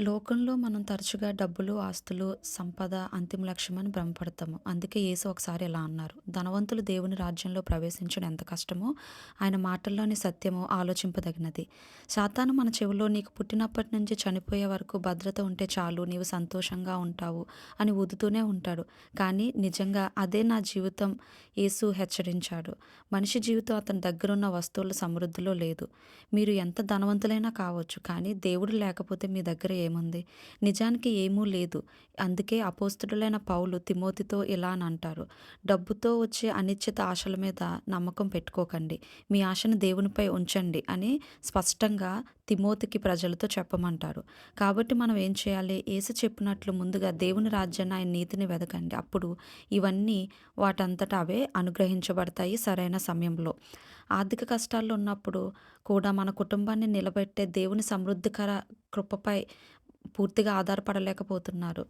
లోకంలో మనం తరచుగా డబ్బులు, ఆస్తులు, సంపద అంతిమ లక్ష్యమని భ్రమపడతాము. అందుకే యేసు ఒకసారి ఇలా అన్నారు. ధనవంతులు దేవుని రాజ్యంలో ప్రవేశించడం ఎంత కష్టమో ఆయన మాటల్లోని సత్యము ఆలోచింపదగినది. శాతాను మన చెవిలో నీకు పుట్టినప్పటి నుంచి చనిపోయే వరకు భద్రత ఉంటే చాలు నీవు సంతోషంగా ఉంటావు అని ఊదుతూనే ఉంటాడు. కానీ నిజంగా అదే నా జీవితం యేసు హెచ్చరించాడు. మనిషి జీవితం అతని దగ్గరున్న వస్తువుల సమృద్ధిలో లేదు. మీరు ఎంత ధనవంతులైనా కావచ్చు. కానీ దేవుడు లేకపోతే మీ దగ్గర ఏముంది? నిజానికి ఏమూ లేదు. అందుకే అపోస్తుడులైన పౌలు తిమోతితో ఇలా అని అంటారు. డబ్బుతో వచ్చే అనిశ్చిత ఆశల మీద నమ్మకం పెట్టుకోకండి. మీ ఆశను దేవునిపై ఉంచండి అని స్పష్టంగా తిమోతికి ప్రజలతో చెప్పమంటారు. కాబట్టి మనం ఏం చేయాలి? ఏసు చెప్పినట్లు ముందుగా దేవుని రాజ్యాన్ని ఆయన నీతిని వెదకండి. అప్పుడు ఇవన్నీ వాటంతట అవే అనుగ్రహించబడతాయి సరైన సమయంలో. ఆర్థిక కష్టాల్లో ఉన్నప్పుడు కూడా మన కుటుంబాన్ని నిలబెట్టే దేవుని సమృద్ధికర కృపపై పూర్తిగా ఆధారపడలేకపోతున్నారు.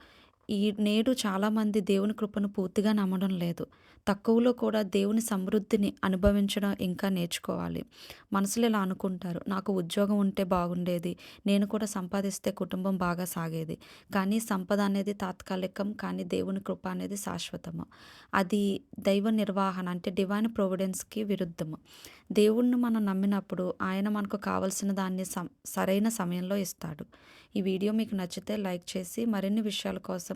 ఈ నేడు చాలామంది దేవుని కృపను పూర్తిగా నమ్మడం లేదు. తక్కువలో కూడా దేవుని సమృద్ధిని అనుభవించడం ఇంకా నేర్చుకోవాలి. మనసులు ఇలా అనుకుంటారు. నాకు ఉద్యోగం ఉంటే బాగుండేది. నేను కూడా సంపాదిస్తే కుటుంబం బాగా సాగేది. కానీ సంపద అనేది తాత్కాలికం. కానీ దేవుని కృప అనేది శాశ్వతము. అది దైవ నిర్వహణ అంటే డివైన్ ప్రొవిడెన్స్‌కి విరుద్ధము. దేవుణ్ణి మనం నమ్మినప్పుడు ఆయన మనకు కావలసిన దాన్ని సం సరైన సమయంలో ఇస్తాడు. ఈ వీడియో మీకు నచ్చితే లైక్ చేసి మరిన్ని విషయాల కోసం